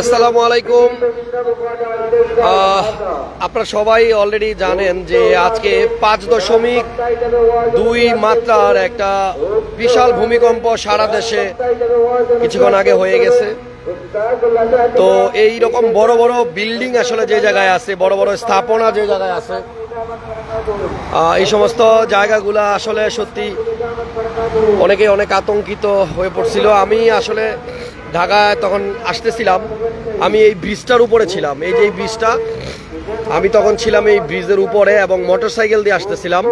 আসসালামু আলাইকুম। আপনারা সবাই অলরেডি জানেন যে আজকে পাঁচ দশমিক দুই মাত্রার একটা বিশাল ভূমিকম্প সারা দেশে কিছুক্ষণ আগে হয়ে গেছে। তো এই রকম বড় বড় বিল্ডিং আসলে যে জায়গায় আছে, বড় বড় স্থাপনা যে জায়গায় আছে এই সমস্ত জায়গাগুলা আসলে সত্যি অনেকে অনেক আতঙ্কিত হয়ে পড়ছিল। আমি আসলে ঢাকায় তখন আসতেছিলাম, আমি এই ব্রিজটার উপরে ছিলাম। এই যে এই ব্রিজটা, আমি তখন ছিলাম এই ব্রিজের উপরে এবং মোটর সাইকেল দিয়ে আসতেছিলাম।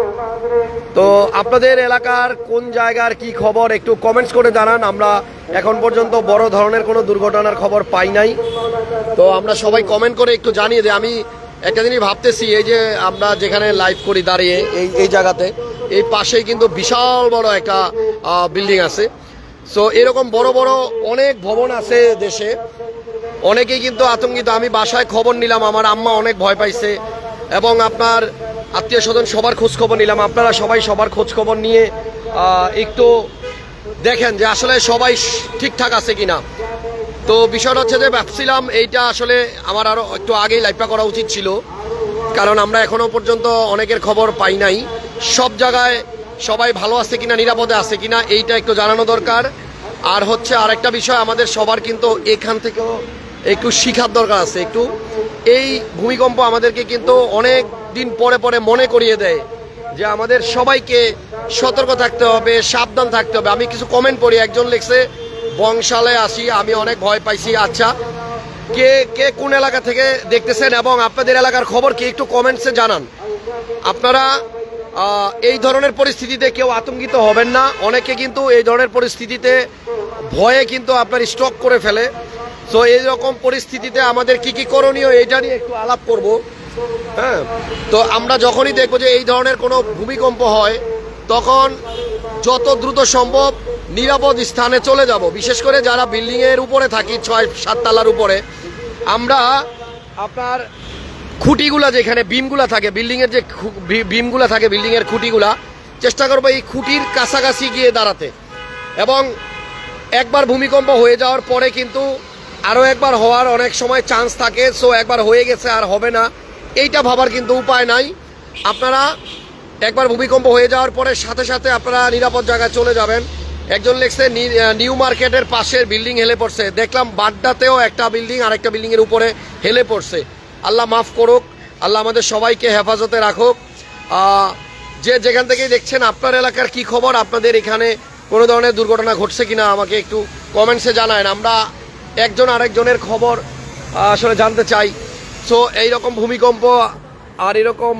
তো আপনাদের এলাকার কোন জায়গার কি খবর একটু কমেন্টস করে জানান। আমরা এখন পর্যন্ত বড় ধরনের কোনো দুর্ঘটনার খবর পাই নাই। তো আমরা সবাই কমেন্ট করে একটু জানিয়ে দিই। আমি একটা জিনিস ভাবতেছি, এই যে আমরা যেখানে লাইভ করি দাঁড়িয়ে, এই এই জায়গাতে, এই পাশেই কিন্তু বিশাল বড় একটা বিল্ডিং আছে। সো এরকম বড় বড় অনেক ভবন আছে দেশে। অনেকেই কিন্তু আতঙ্কিত। আমি বাসায় খবর নিলাম, আমার আম্মা অনেক ভয় পাইছে এবং আপনার আত্মীয় স্বজন সবার খোঁজ খবর নিলাম। আপনারা সবাই সবার খোঁজ খবর নিয়ে একটু দেখেন যে আসলে সবাই ঠিকঠাক আছে কিনা। তো বিষয়টা হচ্ছে যে ভাবছিলাম এইটা আসলে আমার আরও একটু আগেই লাইভটা করা উচিত ছিল। কারণ আমরা এখনও পর্যন্ত অনেকের খবর পাই নাই। সব জায়গায় সবাই ভালো আছে কিনা, নিরাপদে আছে কিনা, এইটা একটু জানানো দরকার। আর হচ্ছে আরেকটা বিষয়, আমাদের সবার কিন্তু এখান থেকেও একটু শিখার দরকার আছে একটু। এই ভূমিকম্প আমাদেরকে কিন্তু অনেক দিন পরে পরে মনে করিয়ে দেয় যে আমাদের সবাইকে সতর্ক থাকতে হবে, সাবধান থাকতে হবে। আমি কিছু কমেন্ট পড়ি, একজন লিখছে, বংশালে আসি, আমি অনেক ভয় পাইছি। আচ্ছা কে কে কোন এলাকা থেকে দেখতেছেন এবং আপনাদের এলাকার খবর কি? একটু কমেন্টসে জানান। আপনারা এই ধরনের পরিস্থিতিতে কেউ আতঙ্কিত হবেন না। অনেকে কিন্তু এই ধরনের পরিস্থিতিতে ভয়ে কিন্তু আপনার স্টক করে ফেলে। তো এই রকম পরিস্থিতিতে আমাদের কি কি করণীয় এইটা নিয়ে একটু আলাপ করব। হ্যাঁ? তো আমরা যখনই দেখব যে এই ধরনের কোনো ভূমিকম্প হয়, তখন যত দ্রুত সম্ভব নিরাপদ স্থানে চলে যাব। বিশেষ করে যারা বিল্ডিংয়ের উপরে থাকি ছয় সাত তলার উপরে, আমরা আপনার খুঁটিগুলা যেখানে বিমগুলা থাকে বিল্ডিং এর যে বিমগুলা থাকে বিল্ডিং এর খুঁটিগুলা, চেষ্টা করব এই খুঁটির কাছাকাছি গিয়ে দাঁড়াতে। এবং একবার ভূমিকম্প হয়ে যাওয়ার পরে কিন্তু আরও একবার হওয়ার অনেক সময় চান্স থাকে সো একবার হয়ে গেছে আর হবে না। এইটা ভাবার কিন্তু উপায় নাই। আপনারা একবার ভূমিকম্প হয়ে যাওয়ার পরে সাথে সাথে আপনারা নিরাপদ জায়গায় চলে যাবেন। একজন লেখছে নিউ মার্কেটের পাশের বিল্ডিং হেলে পড়ছে। দেখলাম বাড্ডাতেও একটা বিল্ডিং আর একটা বিল্ডিং এর উপরে হেলে পড়ছে। আল্লাহ মাফ করুক, আল্লাহ আমাদের সবাইকে হেফাজতে রাখুক। যে যেখান থেকেই দেখছেন আপনার এলাকার কি খবর, আপনাদের এখানে কোনো ধরনের দুর্ঘটনা ঘটছে কিনা আমাকে একটু কমেন্টসে জানায়। আমরা একজন আরেকজনের খবর আসলে জানতে চাই। সো এইরকম ভূমিকম্প আর এরকম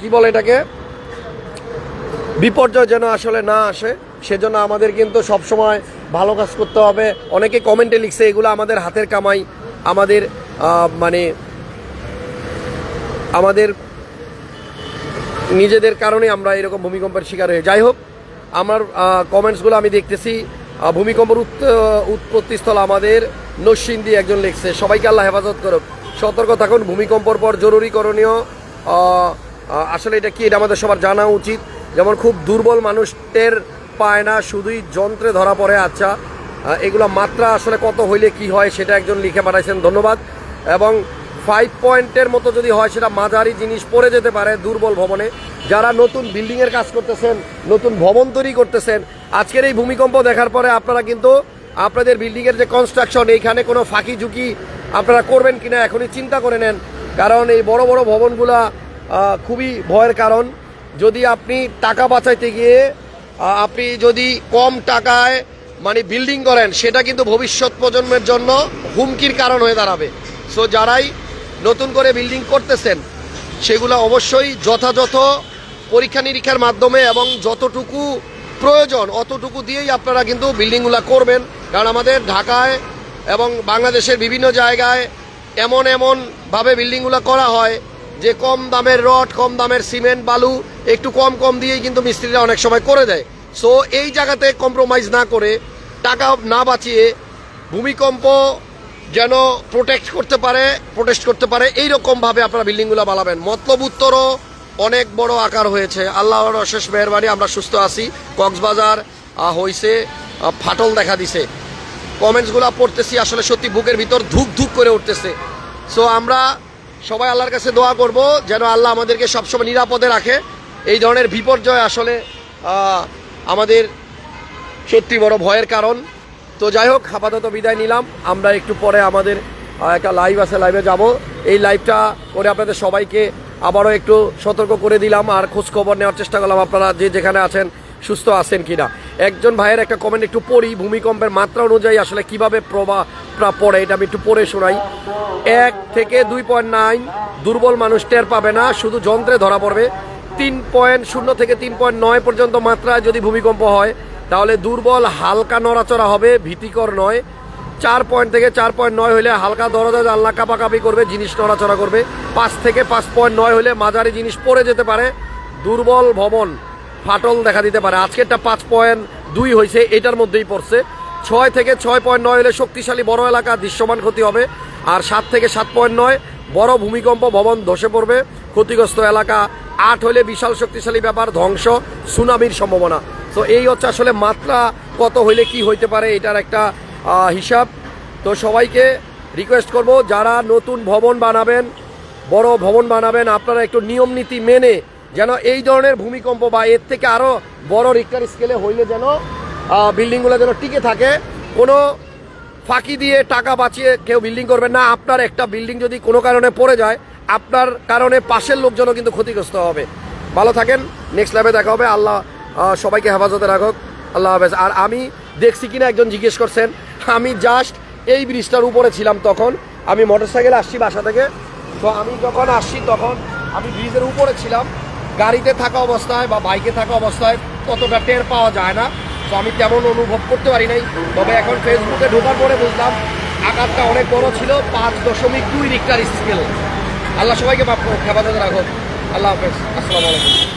কি বলে এটাকে? বিপর্যয় যেন আসলে না আসে, সেজন্য আমাদের কিন্তু সবসময় ভালো কাজ করতে হবে। অনেকে কমেন্টে লিখছে, এগুলো আমাদের হাতের কামাই, আমাদের মানে আমাদের নিজেদের কারণে আমরা এরকম ভূমিকম্পের শিকার হয়ে যাই হোক, আমার কমেন্টসগুলো আমি দেখতেছি। ভূমিকম্পের উৎ- উৎপত্তিস্থল আমাদের নসিন্দি একজন লিখছে, সবাইকে আল্লাহ হেফাজত করুক। সতর্ক থাকুন, ভূমিকম্পর পর জরুরি করণীয়। আসলে এটা কি, এটা আমাদের সবার জানা উচিত। যেমন খুব দুর্বল মানুষ টের পায় না, শুধুই যন্ত্রে ধরা পড়ে আচ্ছা। এগুলো মাত্রা আসলে কত হইলে কি হয়, সেটা একজন লিখে পাঠাইছেন, ধন্যবাদ। এবং ফাইভ পয়েন্টের মতো যদি হয়, সেটা মাঝারি জিনিস পড়ে যেতে পারে দুর্বল ভবনে। যারা নতুন বিল্ডিং এর কাজ করতেছেন, নতুন ভবন তৈরি করতেছেন, আজকের এই ভূমিকম্প দেখার পরে আপনারা কিন্তু আপনাদের বিল্ডিং এর যে কনস্ট্রাকশন এইখানে কোনো ফাঁকি ঝুঁকি আপনারা করবেন কিনা এখনই চিন্তা করে নেন। কারণ এই বড় বড় ভবনগুলা খুবই ভয়ের কারণ। যদি আপনি টাকা বাঁচাইতে গিয়ে আপনি যদি কম টাকায় মানে বিল্ডিং করেন, সেটা কিন্তু ভবিষ্যৎ প্রজন্মের জন্য হুমকির কারণ হয়ে দাঁড়াবে। সো যারাই নতুন করে বিল্ডিং করতেছেন, সেগুলো অবশ্যই যথাযথ পরীক্ষা নিরীক্ষার মাধ্যমে এবং যতটুকু প্রয়োজন অতটুকু দিয়েই আপনারা কিন্তু বিল্ডিংগুলো করবেন। কারণ আমাদের ঢাকায় এবং বাংলাদেশের বিভিন্ন জায়গায় এমন এমনভাবে বিল্ডিংগুলো করা হয় যে কম দামের রড, কম দামের সিমেন্ট, বালু একটু কম কম দিয়েই কিন্তু মিস্ত্রিরা অনেক সময় করে দেয়। সো এই জায়গাতে কম্প্রোমাইজ না করে টাকা না বাঁচিয়ে ভূমিকম্প যেন প্রোটেক্ট করতে পারে প্রোটেস্ট করতে পারে এই এইরকমভাবে আপনারা বিল্ডিংগুলো বানাবেন। মতলব উত্তরও অনেক বড় আকার হয়েছে। আল্লাহর অশেষ মেহরবানি, আমরা সুস্থ আছি। কক্সবাজার হইছে ফাটল দেখা দিছে। কমেন্টসগুলো পড়তেছি, আসলে সত্যি বুকের ভিতর ধুক ধুক করে উঠতেছে। সো আমরা সবাই আল্লাহর কাছে দোয়া করব, যেন আল্লাহ আমাদেরকে সবসময় নিরাপদে রাখে। এই ধরনের বিপর্যয় আসলে আমাদের সত্যি বড় ভয়ের কারণ। তো যাই হোক, আপাতত বিদায় নিলাম। আমরা একটু পরে আমাদের একটা লাইভ আছে লাইভে যাব। এই লাইভটা করে আপনাদের সবাইকে আবারও একটু সতর্ক করে দিলাম আর খোঁজখবর নেওয়ার চেষ্টা করলাম আপনারা যে যেখানে আছেন, সুস্থ আছেন কিনা। একজন ভাইয়ের একটা কমেন্ট একটু পড়ি, ভূমিকম্পের মাত্রা অনুযায়ী আসলে কীভাবে প্রভাব পড়ে, এটা আমি একটু পড়ে শোনাই। এক থেকে দুই পয়েন্ট নাইন দুর্বল মানুষ টের পাবে না, শুধু যন্ত্রে ধরা পড়বে। তিন পয়েন্ট শূন্য থেকে তিন পয়েন্ট নয় পর্যন্ত মাত্রায় যদি ভূমিকম্প হয় তাহলে দুর্বল, হালকা নড়াচড়া হবে, ভীতিকর নয়। চার পয়েন্ট থেকে চার পয়েন্ট নয় হলে হালকা দরজা জানলা কাপাকাপি করবে, জিনিস নড়াচড়া করবে। পাঁচ থেকে পাঁচ পয়েন্ট নয় হলে মাঝারি জিনিস পড়ে যেতে পারে। দুর্বল ভবন, ফাটল দেখা দিতে পারে। আজকেরটা পাঁচ পয়েন্ট দুই হয়েছে, এটার মধ্যেই পড়ছে। ছয় থেকে ছয় পয়েন্ট নয় হলে শক্তিশালী বড় এলাকা দৃশ্যমান ক্ষতি হবে। আর সাত থেকে সাত পয়েন্ট নয়, বড় ভূমিকম্প ভবন ধসে পড়বে। ক্ষতিগ্রস্ত এলাকা আট হলে বিশাল শক্তিশালী ব্যাপার, ধ্বংস, সুনামির সম্ভাবনা। তো এই হচ্ছে আসলে মাত্রা, কত হইলে কি হইতে পারে, এটার একটা হিসাব। তো সবাইকে রিকোয়েস্ট করব, যারা নতুন ভবন বানাবেন, বড় ভবন বানাবেন, আপনারা একটু নিয়ম নীতি মেনে যেন এই ধরনের ভূমিকম্প বা এর থেকে আরও বড় রিক্টার স্কেলে হইলে যেন বিল্ডিংগুলো যেন টিকে থাকে। কোনো ফাঁকি দিয়ে টাকা বাঁচিয়ে কেউ বিল্ডিং করবেন না। আপনার একটা বিল্ডিং যদি কোনো কারণে পড়ে যায়, আপনার কারণে পাশের লোকজনও কিন্তু ক্ষতিগ্রস্ত হবে। ভালো থাকেন নেক্সট লাইভে দেখা হবে। আল্লাহ সবাইকে হেফাজতে রাখুক। আল্লাহ হাফেজ। আর আমি দেখছি কিনা একজন জিজ্ঞেস করছেন, আমি জাস্ট এই ব্রিজটার উপরে ছিলাম তখন, আমি মোটরসাইকেলে আসছি বাসা থেকে। তো আমি যখন আসছি তখন আমি ব্রিজের উপরে ছিলাম, গাড়িতে থাকা অবস্থায় বা বাইকে থাকা অবস্থায় ততটা টের পাওয়া যায় না। তো আমি তেমন অনুভব করতে পারি নাই। তবে এখন ফেসবুকে ঢোকার পরে বুঝলাম আঘাতটা অনেক বড় ছিল, পাঁচ দশমিক দুই রিক্টার স্কেল আল্লাহ সবাইকে হেফাজতে রাখুক। আল্লাহ হাফেজ। আসসালামু আলাইকুম।